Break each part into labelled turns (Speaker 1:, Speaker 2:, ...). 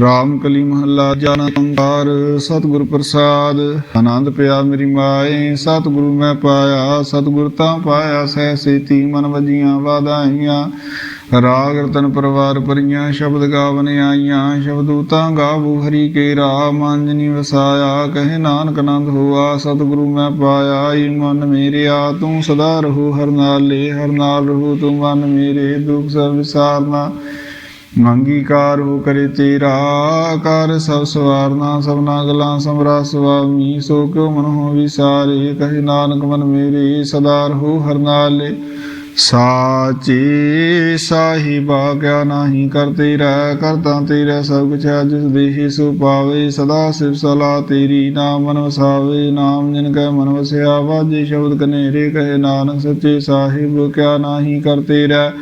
Speaker 1: ਰਾਮ ਕਲੀ ਮਹੱਲਾ ਜਨ ਅੰਕਾਰ ਸਤਿਗੁਰ ਪ੍ਰਸਾਦ। ਆਨੰਦ ਪਿਆ ਮੇਰੀ ਮਾਏ, ਸਤਿਗੁਰੂ ਮੈਂ ਪਾਇਆ, ਸਤਿਗੁਰ ਤਾਂ ਪਾਇਆ ਸਹਿ ਸੇਤੀ, ਮਨ ਵਜੀਆਂ ਵਾਦਾਈਆਂ ਰਾਗ ਰਤਨ ਪਰਵਾਰ ਪਰੀਆਂ ਸ਼ਬਦ ਗਾਵਨ ਆਈਆਂ। ਸ਼ਬਦੂ ਤਾਂ ਗਾਵੂ ਹਰੀ ਕੇ ਰਾਮ, ਅੰਜਨੀ ਵਸਾਇਆ। ਕਹੇ ਨਾਨਕ ਆਨੰਦ ਹੋਆ, ਸਤਿਗੁਰੂ ਮੈਂ ਪਾਇਆ। ਈ ਮਨ ਮੇਰਿਆ, ਤੂੰ ਸਦਾ ਰਹੋ ਹਰ ਨਾਲੇ, ਹਰ ਨਾਲ ਰਹੂ ਤੂੰ ਮਨ ਮੇਰੇ, ਦੁਖ ਸਭ ਵਿਸਾਰਨਾ। ਮੰਗੀਕਾਰ ਹੋ ਕਰੇ ਤੇਰਾ ਕਰ ਸਭ ਸਵਾਰਨਾ ਸਭਨਾ ਗਲਾਂ ਸਮਰਾ ਸੁਆਮੀ ਸੋ ਕਿਉ ਮਨ ਹੋ ਵਿਸਾਰੇ, ਕਹੇ ਨਾਨਕ ਮਨ ਮੇਰੇ ਸਦਾ ਰਹੋ ਹਰ ਨਾਲੇ। ਸਾਚੇ ਸਾਹਿਬਾ, ਕਿਆ ਨਾਹੀ ਕਰ ਤੇਰਾ ਕਰਤਾ ਤੇਰਾ ਸਭ ਕੁਛ ਹੈ, ਜਿਸ ਦੇਹੀ ਸੋ ਪਾਵੇ। ਸਦਾ ਸਿਵ ਸਲਾ ਤੇਰੀ, ਨਾਮ ਮਨ ਵਸਾਵੇ। ਨਾਮ ਜਿਨ ਕੈ ਮਨ ਵਸਿਆ, ਵਾਜੇ ਸ਼ਬਦ ਕਨੇਰੇ, ਕਹੇ ਨਾਨਕ ਸੱਚੇ ਸਾਹਿਬ, ਕਿਆ ਨਾਹੀ ਕਰ ਤੇਰਾ।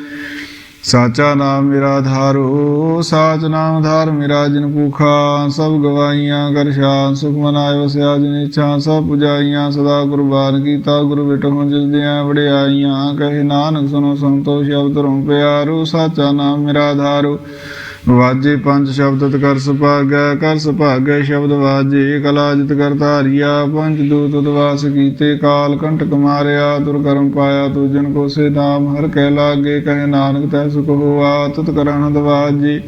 Speaker 1: ਸਾਚਾ ਨਾਮ ਮੇਰਾ ਆਧਾਰੋ ਸਾਚ ਨਾਮ ਧਾਰ ਮੇਰਾ ਜਿਨ ਭੂਖਾ, ਸਭ ਗਵਾਈਆਂ ਕਰ ਸ਼ਾਨ ਸੁਖ ਮਨਾਇ ਵਸਿਆ ਜਿਨ ਇੱਛਾ ਸਭ ਪੁਜਾਈਆਂ ਸਦਾ ਕੁਰਬਾਨ ਕੀਤਾ ਗੁਰ ਬਿਟਹੁ ਜਿਸ ਦੀਆਂ ਵਡਿਆਈਆਂ, ਕਹੇ ਨਾਨਕ ਸੁਨੋ ਸੰਤੋ, ਸ਼ਬਦ ਰੋਂ ਪਿਆਰੋ, ਸਾਚਾ ਨਾਮ ਮੇਰਾ ਆਧਾਰੋ ਵਾਜੇ ਪੰਜ ਸ਼ਬਦ ਤਤ ਕਰ ਸੁਭਾਗੈ ਕਰ ਸੁਭਾਗੈ ਸ਼ਬਦ ਵਾਜੇ, ਕਲਾ ਜਿਤ ਕਰ ਧਾਰਿਆ, ਪੰਜ ਦੂਤ ਉਦਵਾਸ ਕੀਤੇ, ਕਾਲ ਕੰਟਕ ਮਾਰਿਆ, ਤੁਰ ਪਾਇਆ, ਤੂ ਕੋ ਸੇ ਨਾਮ, ਹਰ ਕਹਿ ਲਾਗੇ, ਕਹੇ ਨਾਨਕ ਤੈ ਸੁਖ ਹੋਆ, ਤਤ ਕਰਣ ਦਵਾਜੇ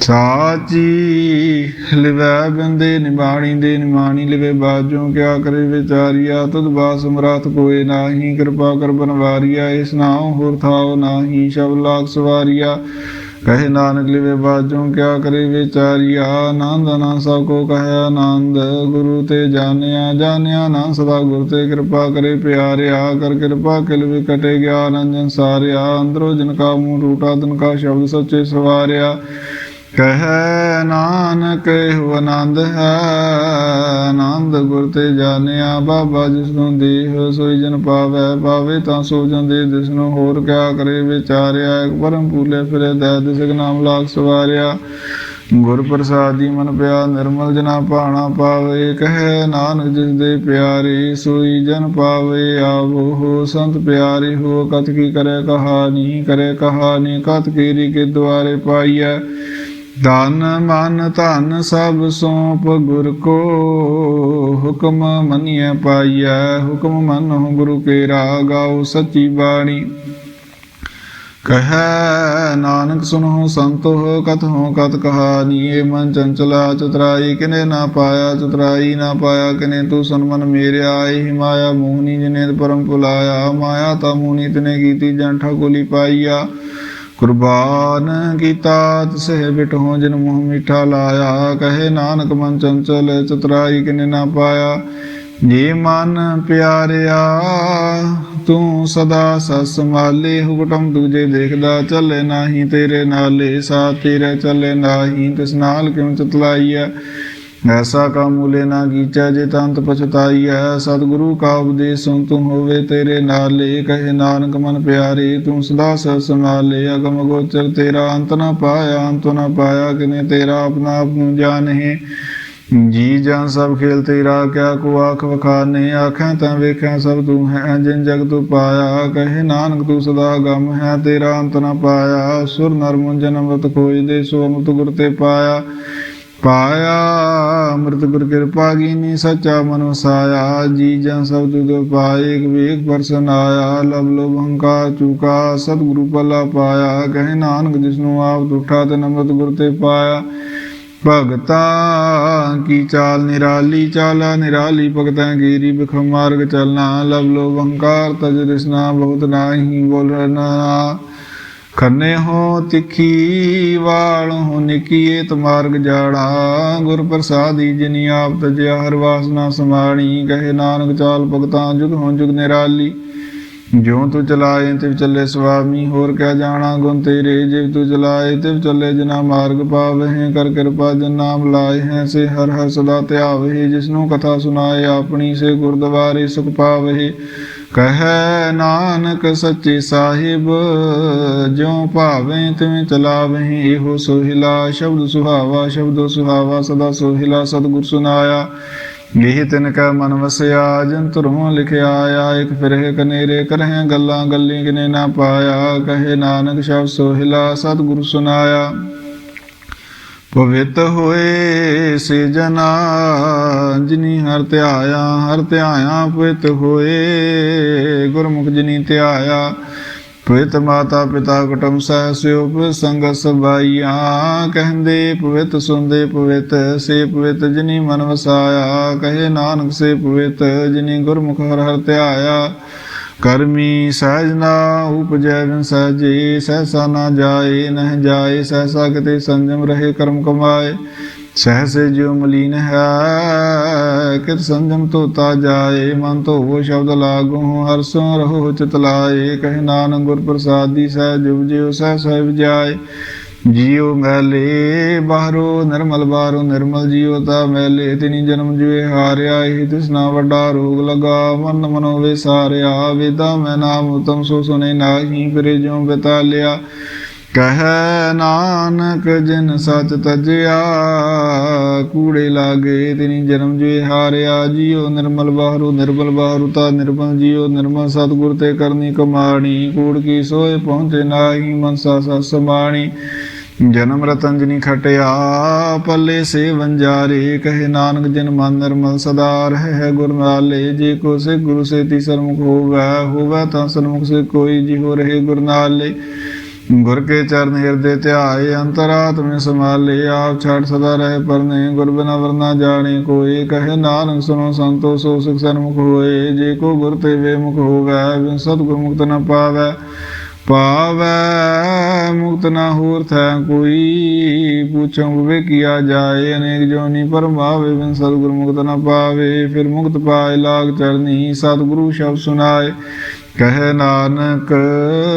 Speaker 1: ਸਾਚੀ ਲਿਵੈ ਬੰਦੇ ਨਿਬਾਣੀ ਦੇ ਨਿਮਾਣੀ ਲਿਵੇ ਬਾਜੋਂ, ਕਿਆ ਕਰੇ ਵਿਚਾਰੀਆ, ਤੁਧ ਬਾਸ ਸਮਰਾਤ ਕੋਏ ਨਾਹੀ, ਕਿਰਪਾ ਕਰ ਬਨਵਾਰੀਆ, ਇਸ ਨਾਮ ਹੋਰ ਥਾਉ ਨਾਹੀ ਸ਼ਬ ਲਾਖ ਸਵਾਰੀਆ। ਕਹੇ ਨਾਨਕ ਲਿਵੇ ਬਾਜੋਂ, ਕਿਆ ਕਰੇ ਵਿਚਾਰੀਆ? ਆਨੰਦ ਨਾ ਸਭ ਕੋ ਕਹੇ ਆਨੰਦ। ਗੁਰੂ ਤੇ ਜਾਣਿਆ ਜਾਣਿਆ ਨਾ ਸਦਾ ਗੁਰ ਤੇ ਕਿਰਪਾ ਕਰੇ ਪਿਆਰਿਆ। ਕਰ ਕਿਰਪਾ ਕਿਲ ਵੀ ਕਟੇ ਗਿਆਨ ਅੰਜਨ ਸਾਰਿਆ। ਅੰਦਰੋ ਜਿਨ ਕਾ ਮੂੰਹ ਟੂਟਾ ਤਨ ਕਾ ਸ਼ਬਦ ਸੱਚੇ ਸਵਾਰਿਆ। ਕਹੈ ਨਾਨਕ, ਇਹੋ ਆਨੰਦ ਹੈ। ਆਨੰਦ ਗੁਰ ਤੇ ਜਾਣਿਆ, ਬਾਬਾ ਜਿਸ ਨੂੰ ਦੇਹ ਸੋਈ ਜਨ ਪਾਵੈ। ਪਾਵੇ ਤਾਂ ਸੋ ਜਨ ਜਿਸ ਨੂੰ ਹੋਰ ਕਿਆ ਕਰੇ, ਵਿਚਾਰਿਆ ਪਰਮ ਪੂਲੇ ਫਿਰੇ ਦੈ ਦਿਸਕ ਨਾਮ ਲਾਗ ਸਵਾਰਿਆ। ਗੁਰ ਪ੍ਰਸਾਦੀ ਮਨ ਪਿਆ, ਨਿਰਮਲ ਜਨਾ ਪਾਣਾ ਪਾਵੇ। ਕਹੈ ਨਾਨਕ, ਜਿਸ ਦੇ ਪਿਆਰੇ ਸੋਈ ਜਨ ਪਾਵੇ। ਆਵੋ ਹੋ ਸੰਤ ਪਿਆਰੇ, ਹੋ ਕਤ ਕੀ ਕਰੇ ਕਹਾਣੀ ਕਰੇ ਕਹਾਣੀ ਕਤ ਕੀਰੀ ਕੇ ਦੁਆਰੇ ਪਾਈਐ। ਤਨ ਮਨ ਧਨ ਸਭ ਸੋਪ ਗੁਰ ਕੋ ਹੁਕਮ ਮੰਨਿਐ ਪਾਈਐ, ਹੁਕਮ ਮੰਨਹੁ ਗੁਰੂ ਕੇ ਗਾਉ ਸੱਚੀ ਬਾਣੀ। ਕਹੈ ਨਾਨਕ ਸੁਨਹੁ ਸੰਤੋ ਕਥਹੁ ਕਤ ਕਹਾਣੀ ਏ ਮਨ ਚੰਚਲਾ ਚਤਰਾਈ ਕਿਨੇ ਨਾ ਪਾਇਆ, ਚਤਰਾਈ ਨਾ ਪਾਇਆ ਕਿਨੇ, ਤੂੰ ਸਨਮਨ ਆਏ ਹੀ ਮਾਇਆ ਮੋਹਨੀ ਜਿਨੇ ਪਰਮ ਭੁਲਾਇਆ ਮਾਇਆ ਤਾ ਮੋਹਨੀ ਤਨੇ ਕੀਤੀ, ਜਨ ਠਗੋਲੀ ਪਾਈਆ। ਕੁਰਬਾਨ ਕੀਤਾ ਤਿਸਹਿ ਬਿਟਹੁ ਜਿਨ ਮੋਹ ਮਿੱਠਾ ਲਾਇਆ, ਕਹੇ ਨਾਨਕ ਮਨ ਚੰਚਲ ਚਤਰਾਈ ਕਿਨੇ ਨਾ ਪਾਇਆ, ਜੀ ਮਨ ਪਿਆਰਿਆ, ਤੂੰ ਸਦਾ ਸਸ ਮਾਲੇ, ਹੁਕਮ ਦੂਜੇ ਦੇਖਦਾ, ਚੱਲੇ ਨਾਹੀ ਤੇਰੇ ਨਾਲੇ ਸਾ ਤੇਰੇ ਚੱਲੇ ਨਾਹੀ, ਤਿਸ ਨਾਲ ਕਿਉ ਚਤਲਾਈਐ? ਐਸਾ ਕਾ ਮੂਲੇ ਨਾ ਕੀਚੈ ਜੇ ਤੰਤ ਪਛਤਾਈਐ। ਸਤਿਗੁਰੂ ਕਾ ਉਪਦੇਸ਼ ਸੁਨ ਤੂੰ ਹੋਵੇ ਤੇਰੇ ਨਾਲੇ, ਕਹੇ ਨਾਨਕ ਮਨ ਪਿਆਰੇ, ਤੂੰ ਸਦਾ ਸਸ ਸੰਭਾਲੇ। ਅਗਮ ਗੋਚਰ ਤੇਰਾ ਅੰਤ ਨਾ ਪਾਇਆ, ਅੰਤ ਨਾ ਪਾਇਆ ਕਿਨੇ ਤੇਰਾ ਆਪਣਾ ਆਪ ਨੂੰ ਜਾਣਹਿ ਜੀ ਜਾਂ ਸਭ ਖੇਲ ਤੇਰਾ, ਕਿਆ ਕੋ ਆਖ ਵਖਾਨੇ। ਆਖਾਂ ਤਾਂ ਵੇਖਾਂ ਸਭ ਤੂੰ ਹੈ, ਜਿਨ ਜਗ ਤੂੰ ਪਾਇਆ। ਕਹੇ ਨਾਨਕ ਤੂੰ ਸਦਾ ਗਮ ਹੈ, ਤੇਰਾ ਅੰਤ ਨਾ ਪਾਇਆ। ਸੁਰ ਨਰ ਮੁੰਜ ਅੰਮ੍ਰਿਤ ਖੋਜ ਦੇ ਸੋ ਅੰਮ੍ਰਿਤ ਗੁਰ ਤੇ ਪਾਇਆ। ਪਾਇਆ ਅੰਮ੍ਰਿਤ ਗੁਰ ਕਿਰਪਾ ਕੀਨੀ, ਸੱਚਾ ਮਨ ਵਸਾਇਆ ਜੀ ਜਾਂ ਸਭ ਤੁਧ ਪਾਏ, ਇੱਕ ਵੇਖ ਪਰਸਨ ਆਇਆ ਲਬ ਲੋਭ ਹੰਕਾਰ ਚੁਕਾ, ਸਤਿਗੁਰੂ ਪਲਾ ਪਾਇਆ, ਕਹੇ ਨਾਨਕ ਜਿਸਨੂੰ ਆਪ ਤੁਠਾ ਤੇ ਅੰਮ੍ਰਿਤ ਗੁਰ ਤੇ ਪਾਇਆ। ਭਗਤਾ, ਕੀ ਚਾਲ ਨਿਰਾਲੀ, ਚਾਲਾ ਨਿਰਾਲੀ, ਭਗਤਾਂ ਗੀਰੀ ਬਖਮ ਮਾਰਗ ਚਲਣਾ ਲਬ ਲੋ ਹੰਕਾਰ, ਤਜ ਰਿਸਨਾ ਬਹੁਤ ਨਾਹੀ ਬੋਲਣਾ ਖੰਨੇ ਹੋ ਤਿੱਖੀ ਵਾਲ ਹੋ ਨਿਕੀਏ ਮਾਰਗ ਜਾੜਾ। ਗੁਰ ਪ੍ਰਸਾਦੀ ਜਿਨੀ ਆਪ ਤਜਿਆ ਹਰ ਵਾਸਨਾ ਸਮਾਣੀ ਕਹੇ ਨਾਨਕ ਚਾਲ ਭਗਤਾਂ ਜੁਗ ਹੋ ਜੁਗ ਨਿਰਾਲੀ। ਜਿਉ ਤੂੰ ਚਲਾਏ, ਤਿਵ ਚੱਲੇ ਸੁਆਮੀ। ਹੋਰ ਕਿਆ ਜਾਣਾ ਗੁਣ ਤੇਰੇ, ਜਿਵ ਤੂੰ ਚਲਾਏ, ਤਿਵ ਚੱਲੇ ਜਿਨਾ ਮਾਰਗ ਪਾਵਹਿ ਕਰ ਕਿਰਪਾ ਜਨ ਨਾਮ ਲਾਏ ਹੈ, ਸੇ ਹਰ ਹਰ ਸਦਾ ਧਿਆਵਹਿ ਜਿਸਨੂੰ ਕਥਾ ਸੁਣਾਏ, ਆਪਣੀ ਸੇ ਗੁਰਦੁਆਰੇ ਸੁਖ ਪਾਵਹਿ ਕਹੈ ਨਾਨਕ ਸੱਚੇ ਸਾਹਿਬ, ਜਿਉ ਭਾਵੇਂ ਤਿਵੇਂ ਚਲਾਵਹਿ, ਇਹੋ ਸੋਹਿਲਾ ਸ਼ਬਦ ਸੁਹਾਵਾ ਸ਼ਬਦ ਸੁਹਾਵਾ, ਸਦਾ ਸੋਹਿਲਾ ਸਤਿਗੁਰ ਸੁਨਾਇਆ। ਇਹ ਤਿਨ ਕੈ ਮਨ ਵਸਿਆ, ਜਨ ਤੁਰੋਂ ਲਿਖਿਆ ਆਇਆ ਇਕ ਫਿਰਹਿ ਕਨੇਰੇ ਕਰਹਿ, ਗੱਲਾਂ ਗੱਲੀ ਕਿਨੇ ਨਾ ਪਾਇਆ। ਕਹੇ ਨਾਨਕ ਸ਼ਬਦ ਸੋਹਿਲਾ, ਸਤਿਗੁਰ ਸੁਨਾਇਆ। ਪਵਿੱਤ ਹੋਏ ਸੇਜਨਾ ਜਿਨੀ ਹਰ ਧਿਆਇਆ ਹਰ ਧਿਆਇਆ ਪਵਿੱਤ ਹੋਏ। ਗੁਰਮੁਖ ਜਿਨੀ ਧਿਆਇਆ, ਪਵਿੱਤ ਮਾਤਾ ਪਿਤਾ ਕੁਟੁੰਬ ਸਹਿ ਸਿਉ ਸੰਗ ਸਬਾਈਆਂ। ਕਹਿੰਦੇ ਪਵਿੱਤ ਸੁਣਦੇ ਪਵਿੱਤ, ਸੇ ਪਵਿੱਤ ਜਿਨੀ ਮਨ ਵਸਾਇਆ। ਕਹੇ ਨਾਨਕ, ਸੇ ਪਵਿੱਤ ਜਿਨੀ ਗੁਰਮੁਖ ਹਰ ਹਰ ਧਿਆਇਆ। ਕਰਮੀ ਸਹਿਜ ਨਾ ਉਪਜੈ ਬਿਨ ਸਹਜੇ, ਸਹਿਸਾ ਨਾ ਜਾਏ, ਨਹ ਜਾਏ, ਸਹਿਸਾ ਕਿਤੇ ਸੰਜਮ ਰਹੇ ਕਰਮ ਕਮਾਏ। ਸਹਸੇ ਜਿਉ ਮਲੀਨ ਹੈ, ਕਿਤ ਸੰਜਮ ਤੋਤਾ ਜਾਏ। ਮਨ ਤੋਂ ਉਹ ਸ਼ਬਦ ਲਾਗੂ, ਹਰ ਸੋ ਰਹੋ ਚਿਤ ਲਾਏ। ਕਹਿ ਨਾਨਕ ਗੁਰ ਪ੍ਰਸਾਦੀ ਸਹਿ ਜੁਗ ਜਿਉ ਸਹਿ ਸਹਿਬ ਜਾਏ। ਜੀਉ ਮੈਲੇ ਬਾਹਰੋ ਨਿਰਮਲ ਬਾਹਰੋ ਨਿਰਮਲ ਜੀਉ ਤਾ ਮੈਲੇ ਤਿਨੀ ਜਨਮ ਜੁਏ ਹਾਰਿਆ, ਇਹ ਤਿਸਨਾ ਵੱਡਾ ਰੋਗ ਲਗਾ, ਮਨ ਮਨੋ ਵਿਸਾਰਿਆ ਵੇਦਾ ਮੈਂ ਨਾਮ ਉਤਮ ਸੋ ਸੁਨੇ ਨਾਹੀ, ਫਿਰੇ ਜਿਉ ਬਤਾ ਲਿਆ ਕਹੈ ਨਾਨਕ, ਜਿਨ ਸਚ ਤਜਿਆ, ਕੂੜੇ ਲਾਗੇ ਤਿਨੀ ਜਨਮ ਜੁਏ ਹਾਰਿਆ ਜੀਉ ਨਿਰਮਲ ਬਾਹਰੋ ਨਿਰਮਲ ਬਾਹਰੋ ਤਾ ਨਿਰਮਲ ਜੀਉ ਨਿਰਮਲ ਸਤਿਗੁਰ ਤੇ ਕਰਨੀ ਕਮਾਣੀ। ਕੂੜ ਕੀ ਸੋਏ ਪਹੁੰਚੇ ਨਾਹੀ, ਮਨਸਾ ਸਸ ਸਮਾਣੀ ਜਨਮ ਰਤਨ ਜਿਨੀ ਖਟਿਆ, ਪੱਲੇ ਸੇ ਵੰਜਾਰੇ ਕਹੇ ਨਾਨਕ, ਜਿਨ ਮਨ ਨਿਰਮਲ ਸਦਾ ਰਹਿ ਹੈ ਗੁਰ ਨਾਲੇ। ਜੇ ਕੋ ਸੇ ਗੁਰੂ ਸੇ ਤੀ ਸਰਮੁਖ ਹੋਵੈ ਹੋਵੈ ਤਾਂ ਸਰਮੁਖ ਸੇ ਕੋਈ ਜੀ ਹੋ ਰਹੇ ਗੁਰ ਨਾਲੇ। ਗੁਰ ਕੇ ਚਰਨ ਹਿਰਦੇ ਧਿਆਏ ਅੰਤਰਾਤਮੇ ਸਮਾਲੇ ਆਪ ਛਾੜ ਸਦਾ ਰਹੇ ਪਰਨੇ, ਗੁਰ ਬਿਨਾ ਵਰਨਾ ਜਾਣੇ ਕੋਈ। ਕਹੇ ਨਾਨਕ ਸੁਨੋ ਸੰਤੋ, ਸੋ ਸਿਖ ਸਨਮੁਖ ਹੋਏ। ਜੇ ਕੋ ਗੁਰ ਤੇ ਵੇ ਮੁਖ ਹੋਵੈ, ਬਿਨ ਸਤਿਗੁਰ ਮੁਕਤ ਨ ਪਾਵੈ। ਪਾਵੈ, ਮੁਕਤ ਨਾ ਹੋਰ ਥੈ ਕੋਈ। ਪੁੱਛੋ ਵੇ ਕੀਆ ਜਾਏ, ਅਨੇਕ ਜੋਨੀ ਪਰਮਾਵੇ ਬਿਨ ਸਤਿਗੁਰ ਮੁਕਤ ਨ ਪਾਵੇ। ਫਿਰ ਮੁਕਤ ਪਾਏ ਲਾਗ ਚਰਨੀ, ਸਤਿਗੁਰੂ ਸ਼ਬਦ ਸੁਨਾਏ ਕਹਿ ਨਾਨਕ,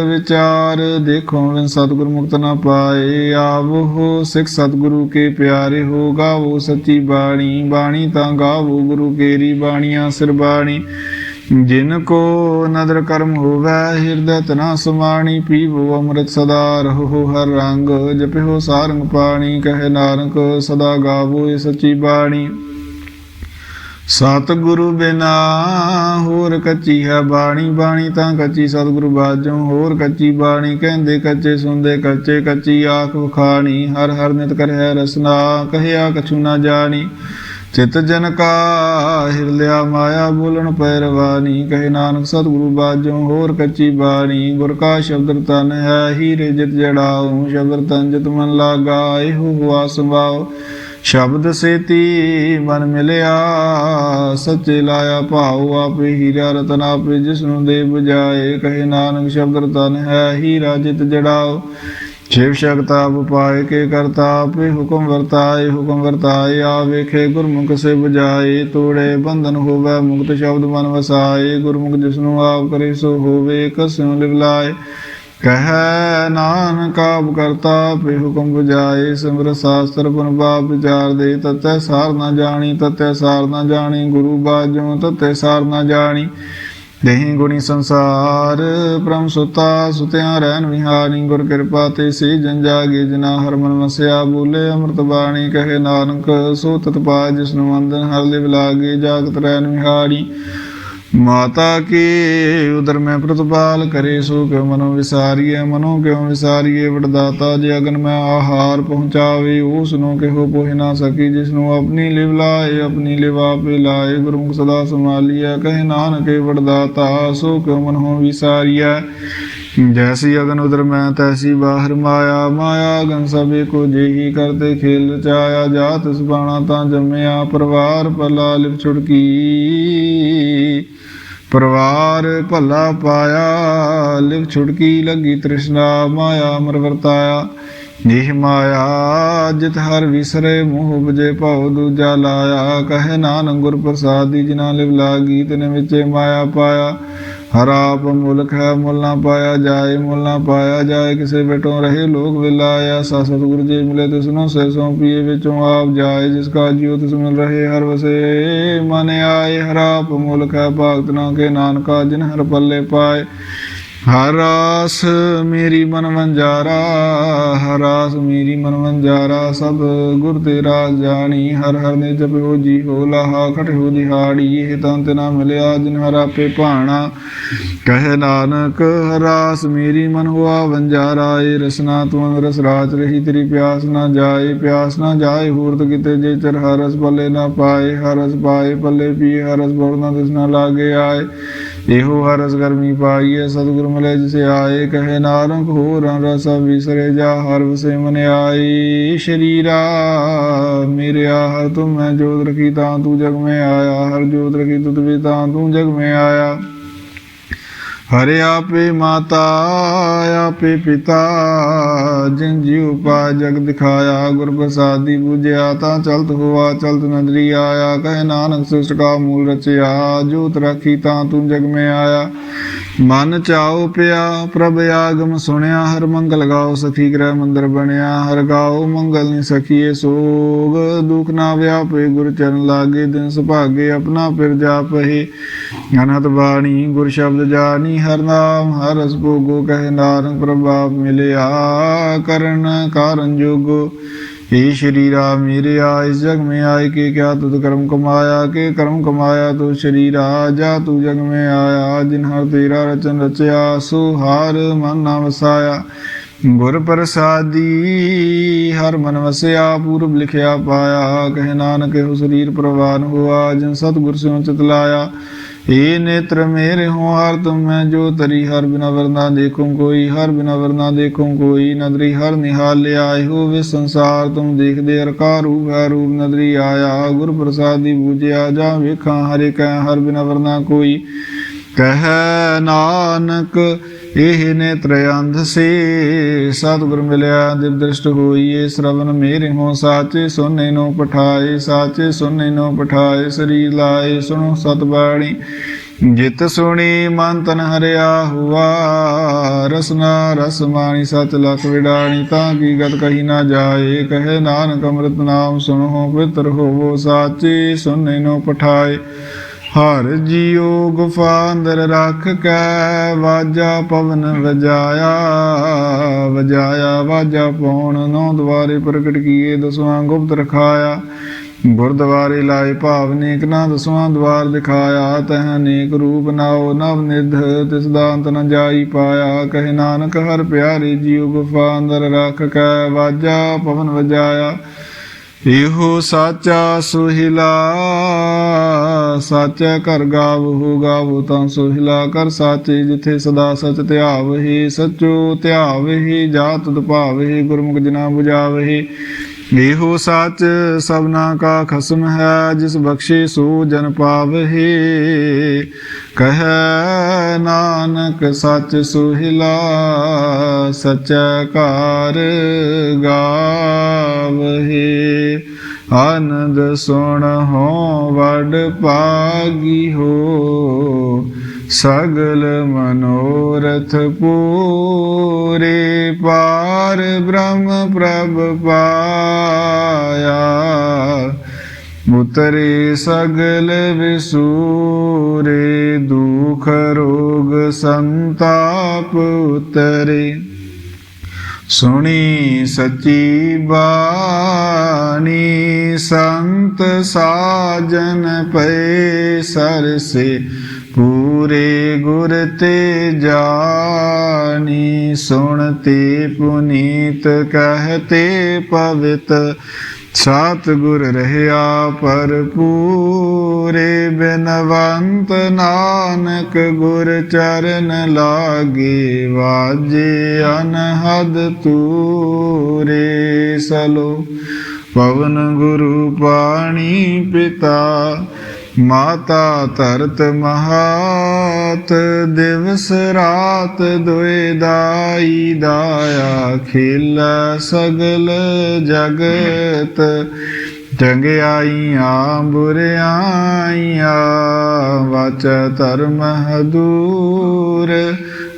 Speaker 1: ਵਿਚਾਰ ਦੇਖੋ ਬਿਨ ਸਤਿਗੁਰ ਮੁਕਤ ਨਾ ਪਾਏ। ਆਵੋ ਹੋ ਸਿੱਖ ਸਤਿਗੁਰੂ ਕੇ ਪਿਆਰੇ ਹੋ, ਗਾਵੋ ਸੱਚੀ ਬਾਣੀ। ਬਾਣੀ ਤਾਂ ਗਾਵੋ ਗੁਰੂ ਕੇਰੀ ਬਾਣੀਆਂ, ਸਿਰ ਬਾਣੀ। ਜਿਨ ਕੋ ਨਦਰ ਕਰਮ ਹੋਵੈ, ਹਿਰਦੈ ਤਨਾ ਸੁਮਾਣੀ, ਪੀਵੋ ਅੰਮ੍ਰਿਤ ਸਦਾ, ਰਹੋ ਹਰ ਰੰਗ, ਜਪਿਓ ਸਾਰੰਗ ਪਾਣੀ। ਕਹਿ ਨਾਨਕ, ਸਦਾ ਗਾਵੋ ਸੱਚੀ ਬਾਣੀ। ਸਤਿਗੁਰੂ ਬਿਨਾ ਹੋਰ ਕੱਚੀ ਹੈ ਬਾਣੀ ਬਾਣੀ ਤਾਂ ਕੱਚੀ ਸਤਿਗੁਰੂ ਬਾਝੋਂ ਹੋਰ ਕੱਚੀ ਬਾਣੀ, ਕਹਿੰਦੇ ਕੱਚੇ ਸੁਣਦੇ ਕੱਚੇ ਕੱਚੀ ਆਖ ਵਖਾਣੀ, ਹਰ ਹਰ ਨਿਤ ਕਰਹਿ ਰਸਨਾ ਕਹਿਆ ਕਛੂ ਨਾ ਜਾਣੀ। ਚਿਤ ਜਨ ਕਾ ਹਿਰਲਿਆ ਮਾਇਆ ਬੋਲਣ ਪੈਰਵਾਨੀ, ਕਹੇ ਨਾਨਕ ਸਤਿਗੁਰੂ ਬਾਝੋਂ ਹੋਰ ਕੱਚੀ ਬਾਣੀ। ਗੁਰ ਕਾ ਸ਼ਬਦ ਤਨ ਹੈ ਹੀਰੇ ਜਿਤ ਜੜਾਉ, ਸ਼ਬਦ ਤਨ ਜਿਤ ਮਨ ਲਾਗਾ, ਇਹੋ ਹੁਆ ਸੰਭਾਉ ਸ਼ਬਦ ਸੇਤੀ ਮਨ ਮਿਲਿਆ, ਸੱਚੇ ਲਾਇਆ ਭਾਉ ਆਪੇ ਹੀਰਾ ਰਤਨ ਆਪੇ ਜਿਸ ਦੇ 부ਜਾਏ। ਕਹੇ ਨਾਨਕ ਸ਼ਬਦ ਰਤਨ ਹੈ ਹੀਰਾ ਜਿਤ ਜੜਾਓ ਛੇਵ ਸ਼ਕਤਾ ਉਪਾਏ ਕੇ ਕਰਤਾ, ਆਪੇ ਹੁਕਮ ਵਰਤਾਏ ਹੁਕਮ ਵਰਤਾਏ ਆ ਵੇਖੇ ਗੁਰਮੁਖ ਸੇ 부ਜਾਏ। ਤੋੜੇ ਬੰਧਨ ਹੋਵੇ, ਮੁਕਤ ਸ਼ਬਦ ਮਨ ਵਸਾਏ, ਗੁਰਮੁਖ ਜਿਸਨੂੰ ਆਪ ਕਰੇ ਸੋ ਹੋਵੇ ਕਸਿਉ ਲਿਵਲਾਏ। ਕਹੈ ਨਾਨਕ ਆਪ ਕਰਤਾ ਪੇ ਹੁਕਮ ਬੁਝਾਏ, ਸਿਮਰ ਸਾਸਤਰ ਬਨ ਬਾਪ ਵਿਚਾਰ ਦੇ, ਤਤੈ ਸਾਰ ਨਾ ਜਾਣੀ, ਤਤੈ ਸਾਰ ਨਾ ਜਾਣੀ, ਗੁਰੂ ਬਾਝੋਂ ਤਤੈ ਸਾਰ ਨਾ ਜਾਣੀ। ਦੇਹੀ ਗੁਣੀ ਸੰਸਾਰ ਪ੍ਰਮ ਸੁਤਾ, ਸੁਤਿਆ ਰਹਿਣ ਵਿਹਾਰੀ, ਗੁਰ ਕਿਰਪਾ ਤੇ ਸੇ ਜਨ ਜਾਗੇ, ਜਿਨਾ ਹਰ ਮਨ ਵਸਿਆ, ਬੋਲੇ ਅੰਮ੍ਰਿਤ ਬਾਣੀ, ਕਹੇ ਨਾਨਕ, ਸੋ ਤਤ ਪਾਇ ਜਿਸ ਨੂੰ ਅੰਦਨ ਹਰ ਲਿਵ ਲਾਗੇ, ਜਾਗਤ ਰਹਿਣ ਵਿਹਾਰੀ। ਮਾਤਾ ਕੀ ਉਦਰ ਮੈਂ ਪ੍ਰਤਪਾਲ ਕਰੇ ਸੋ ਕਿਉ ਮਨੋ ਵਿਸਾਰੀਏ ਮਨੋ ਕਿਉ ਵਿਸਾਰੀਏ ਵਡਦਾਤਾ ਜੇ ਅਗਨ ਮੈਂ ਆਹਾਰ ਪਹੁੰਚਾਵੇ ਉਸ ਨੂੰ ਕਿਹੋ ਪੋਹਿ ਨਾ ਸਕੀ ਜਿਸ ਨੂੰ ਆਪਣੀ ਲਿਵ ਲਾਏ, ਆਪਣੀ ਲਿਵ ਆਪੇ ਲਾਏ ਗੁਰਮੁਖ ਸਦਾ ਸੰਭਾਲੀਐ, ਕਹੇ ਨਾਨਕੇ ਵਡਦਾਤਾ ਸੋ ਕਿਉ ਮਨੋ ਵਿਸਾਰੀਐ। ਜੈਸੀ ਅਗਨ ਉਦਰ ਮੈਂ ਤੈਸੀ ਬਾਹਰ ਮਾਇਆ ਮਾਇਆ ਅਗਨ ਸਭੇ ਕੋ ਜਿਹੀ ਕਰਤੇ ਖੇਲ ਚਾਇਆ, ਜਾਤ ਸੁਬਾਣਾ ਤਾਂ ਜੰਮਿਆ, ਪਰਵਾਰ ਪਲਾ ਲਿਪ ਛੁੜਕੀ। ਪਰਵਾਰ ਭਲਾ ਪਾਇਆ ਲਿਵ ਛੁੜਕੀ ਲੱਗੀ ਤ੍ਰਿਸ਼ਨਾ, ਮਾਇਆ ਅਮਰ ਵਰਤਾਇਆ। ਨਿਹ ਮਾਇਆ, ਜਿਤ ਹਰ ਵਿਸਰੇ, ਮੋਹ ਬਜੇ ਭਉ ਦੂਜਾ ਲਾਇਆ। ਕਹੇ ਨਾਨਕ ਗੁਰ ਦੀ ਜਿਨਾ ਲਿਵ ਲਾਗੀ, ਤਨੇ ਵਿਚੇ ਮਾਇਆ ਪਾਇਆ। ਹਰ ਆਪ ਮੁਲਕ ਹੈ ਮੁੱਲ ਨਾ ਪਾਇਆ ਜਾਏ, ਮੁੱਲ ਨਾ ਪਾਇਆ ਜਾਏ, ਕਿਸੇ ਬੇਟੋਂ ਰਹੇ ਲੋਕ ਵਿਲਾਇਆ। ਸਾ ਸਤਿਗੁਰ ਜੀ ਮਿਲੇ ਤਿਸ ਨੂੰ ਸੇ ਸੌਂਪੀਏ, ਵਿੱਚੋਂ ਆਪ ਜਾਏ, ਜਿਸ ਕਾ ਜੀਉ ਤਿਸ ਮਿਲ ਰਹੇ ਹਰ ਵਸੇ। ਮਨ ਆਏ, ਹਰ ਆਪ ਮੁਲਕ ਹੈ, ਭਗਤ ਨਾ ਕੇ ਨਾਨਕਾ, ਜਿਨ ਹਰ ਪੱਲੇ ਪਾਏ। ਹਰ ਰਾਸ ਮੇਰੀ ਮਨ ਵੰਜਾਰਾ ਹਰ ਰਾਸ ਮੇਰੀ ਮਨ ਵੰਜਾਰਾ ਸਭ ਗੁਰ ਤੇਰਾ ਜਾਣੀ, ਹਰ ਹਰ ਨੇ ਜਪਿਓ ਜੀ ਹੋ ਲਾਹਾ ਖਟਿਓ ਦਿਹਾੜੀ, ਇਹ ਤਾਂ ਤੇ ਨਾ ਮਿਲਿਆ, ਜਿਨ ਹਰ ਆਪੇ ਭਾਣਾ। ਕਹੇ ਨਾਨਕ, ਹਰ ਰਾਸ ਮੇਰੀ ਮਨ ਹੁਆ ਵੰਜਾਰਾ, ਏ ਰਸਨਾ ਤੂੰ ਰਸ ਰਾਚ ਰਹੀ, ਤੇਰੀ ਪਿਆਸ ਨਾ ਜਾਏ, ਪਿਆਸ ਨਾ ਜਾਏ, ਹੂਰਤ ਕਿਤੇ ਜੇ ਚਰ ਹਰਸ ਰਸ ਨਾ ਪਾਏ ਹਰਸ ਪਾਏ, ਪੱਲੇ ਪੀ ਹਰਸ ਰਸ ਬੋਰ ਨਾ ਦਿਸ ਨਾ ਲਾਗੇ ਆਏ। ਇਹੋ ਹਰਸ ਗਰਮੀ ਪਾਈਏ ਸਤਿਗੁਰ ਮਿਲੇ ਜਿਸ ਆਏ, ਕਹੇ ਨਾਨਕ ਹੋ ਰਸ ਵਿਸਰੇ ਜਾ, ਹਰ ਵਸੇ ਮਨ ਆਈ ਸ਼ਰੀਰਾ ਮੇਰੇ ਹਰ ਤੁਮ ਮੈਂ ਜੋਤ ਰਖੀ, ਤਾਂ ਤੂੰ ਜਗ ਮੈਂ ਆਇਆ। ਹਰ ਜੋਤ ਰਖੀ, ਤੁਧ ਵੀ ਤਾਂ ਤੂੰ ਜਗ ਮੈਂ ਆਇਆ। ਹਰੇ ਆਪੇ ਮਾਤਾ, ਆਪੇ ਪਿਤਾ, ਜਿਨ ਜੀਉ ਪਾ ਜਗ ਦਿਖਾਇਆ, ਗੁਰ ਪ੍ਰਸਾਦੀ ਬੁਝਿਆ ਤਾਂ ਚਲਤ ਹੋਆ, ਚਲਤ ਨਦਰੀ ਆਇਆ, ਕਹੇ ਨਾਨਕ ਸ੍ਰਿਸ਼ਟ ਕਾ ਮੂਲ ਰਚਿਆ, ਜੋਤ ਰੱਖੀ ਤਾਂ ਤੂੰ ਜਗ ਮੈਂ ਆਇਆ। ਮਨ ਚਾਉ ਪਿਆ ਪ੍ਰਭ ਆਗਮ ਸੁਣਿਆ, ਹਰ ਮੰਗਲ ਗਾਓ ਸਖੀ ਗ੍ਰਹਿ ਮੰਦਰ ਬਣਿਆ, ਹਰ ਗਾਓ ਮੰਗਲ ਨਿ ਸਖੀਏ ਸੋਗ, ਦੁਖ ਨਾ ਵਿਆਪੇ ਗੁਰ ਚਰਨ ਲਾਗੇ, ਦਿਨ ਸੁਭਾਗੇ ਆਪਣਾ ਫਿਰ ਜਾਪਹਿ। ਅਨਹਤ ਬਾਣੀ, ਗੁਰ ਸ਼ਬਦ ਜਾਣੀ, ਹਰ ਨਾਮ, ਹਰ ਰਸ ਭੋਗੋ ਕਹੇ ਨਾਨਕ ਪ੍ਰਭਾਵ ਮਿਲਿਆ, ਕਰਨ ਕਾਰਨ ਜੋਗੋ। हे श्री राम मेरे आ इस जग में आए के क्या तुद कर्म कमाया के कर्म कमाया तो शरीरा जा तू जग में आया जिन हर तेरा रचन रचया सो हार मन ना वसाया ਗੁਰ ਪ੍ਰਸਾਦੀ ਹਰ ਮਨ ਵਸਿਆ ਪੂਰਬ ਲਿਖਿਆ ਪਾਇਆ ਕਹਿ ਨਾਨਕ ਹੋ ਸਰੀਰ ਪ੍ਰਵਾਨ ਹੋਆ ਜਿਨ ਸਤਿਗੁਰ ਸਿਉ ਚਿਤ ਲਾਇਆ ਏ ਨੇਤਰ ਮੇਰੇ ਹੋ ਹਰ ਤੁਮ ਮੈਂ ਜੋ ਤਰੀ ਹਰ ਬਿਨਾ ਵਰਨਾ ਦੇਖੂੰ ਕੋਈ, ਹਰ ਬਿਨਾ ਵਰਨਾ ਦੇਖੂੰ ਕੋਈ। ਨਦਰੀ ਹਰ ਨਿਹਾਲ ਆਏ ਹੋ ਵੇ ਸੰਸਾਰ, ਤੁਮ ਦੇਖਦੇ ਅਰ ਕਾ ਰੂਪ, ਹੈ ਰੂਪ ਨਦਰੀ ਆਇਆ। ਗੁਰ ਪ੍ਰਸਾਦੀ ਬੂਝਿਆ ਜਾ ਵੇਖਾਂ ਹਰੇ ਕੈ ਹਰ ਬਿਨਾ ਵਰਨਾ ਕੋਈ। ਕਹਿ ਨਾਨਕ ਇਹ ਨੇ ਅੰਧ ਸੇ। ਸਤਿਗੁਰ ਮਿਲਿਆ, ਦਿਵ ਦ੍ਰਿਸ਼ਟ ਹੋਈਏ ਸ਼ਰਵਨ ਮੇਰੇ ਹੋ ਸਾਚੇ ਸੋਨੇ ਨੂੰ ਪਠਾਏ, ਸਾਚੇ ਸੋਨੇ ਨੂੰ ਪਠਾਏ ਸਰੀ ਲਾਏ, ਸੁਣੋ ਸਤ ਬਾਣੀ ਜਿਤ ਸੁਣੀ, ਮਨ ਤਨ ਹਰਿਆ ਹੁਆ, ਰਸਨਾ ਰਸ ਮਾਣੀ, ਸਚ ਲਖ ਵਿਡਾਣੀ, ਤਾਂ ਕੀ ਗਤ ਕਹੀ ਨਾ ਜਾਏ, ਕਹੇ ਨਾਨਕ ਅੰਮ੍ਰਿਤ ਨਾਮ ਸੁਣੋ ਪਿਤਰ ਹੋਵੋ ਸਾਚੇ ਸੋਨੇ ਨੂੰ ਪਠਾਏ। ਹਰ ਜੀਉ ਗੁਫਾ ਅੰਦਰ ਰੱਖ ਕੇ, ਵਾਜਾ ਪਵਨ ਵਜਾਇਆ ਵਜਾਇਆ ਵਾਜਾ ਪਉਣ ਨੌ ਦਵਾਰੇ ਪ੍ਰਗਟ ਕੀਏ, ਦਸਵਾਂ ਗੁਪਤ ਰਖਾਇਆ। ਗੁਰਦੁਆਰੇ ਲਾਏ ਭਾਵ ਨੇਕ, ਨਾ ਦਸਵਾਂ ਦਵਾਰ ਦਿਖਾਇਆ। ਤਹ ਨੇਕ ਰੂਪ ਨਾਉ, ਨਵ ਨਿਧ, ਤਿਸ ਦਾ ਅੰਤ ਨ ਜਾਈ ਪਾਇਆ। ਕਹੇ ਨਾਨਕ, ਹਰ ਪਿਆਰੇ ਜੀਉ ਗੁਫਾ ਅੰਦਰ ਰੱਖ ਕੇ, ਵਾਜਾ ਪਵਨ ਵਜਾਇਆ। ਇਹੋ ਸਾਚਾ ਸੁਹਿਲਾ, ਸਾਚਾ ਕਰ ਗਾਵਹੁ ਗਾਵੋ ਤਾਂ ਸੁਹਿਲਾ। ਕਰ ਸਾਚੇ ਜਿਥੇ ਸਦਾ ਸਚ ਧਿਆਵਹਿ, ਸਚੋ ਧਿਆਵਹਿ ਜਾਤ ਦੁਪਾਵਹੀ ਗੁਰਮੁਖ ਜਨਾ 부ਝਾਵਹਿ ਇਹੋ ਸਚ ਸਭਨਾ ਕਾ ਖਸਮ ਹੈ, ਜਿਸ ਬਖਸ਼ੇ ਸੋ ਜਨ ਪਾਵਹਿ। ਕਹੈ ਨਾਨਕ ਸੱਚ ਸੁਹਿਲਾ, ਸਚੈ ਕਾਰ ਗਾਵਹਿ। ਆਨੰਦ ਸੁਣ ਹੋ ਵਡ ਪਾਗੀ ਹੋ। ਸਗਲ ਮਨੋਰਥ ਪੂਰੇ ਪਾਰ ਬ੍ਰਹਮ ਪ੍ਰਭ ਪਾਇਆ। ਉਤਰੇ ਸਗਲ ਵਿਸੂਰੇ, ਦੁਖ ਰੋਗ ਸੰਤਾਪ ਉਤਰੇ। ਸੁਣੀ ਸਚੀ ਬਾਣੀ, ਸੰਤ ਸਾਜਨ ਪਏ ਸਰਸੇ। ਪੂਰੇ ਗੁਰ ਤੇ ਜਾਣੀ ਸੁਣਤੇ ਪੁਨੀਤ ਕਹਤੇ ਪਵਿਤ। ਸਾਤ ਗੁਰ ਰਹਿਆ ਭਰਪੂਰੇ ਬਿਨਵੰਤ ਨਾਨਕ, ਗੁਰ ਚਰਨ ਲਾਗੇ ਵਾਜੇ ਅਨਹਦ ਤੂਰੇ ਸਲੋ। ਪਵਨ ਗੁਰੂ ਪਾਣੀ ਪਿਤਾ ਮਾਤਾ ਧਰਤ ਮਹਾਤ, ਦਿਵਸ ਰਾਤ ਦੁਇ ਦਾਈ ਦਾਇਆ ਖੇਲ ਸਗਲ ਜਗਤ। ਚੰਗਿਆਈਆਂ ਬੁਰਿਆਈਆਂ ਵਾਚ ਧਰਮ ਹਦੂਰ।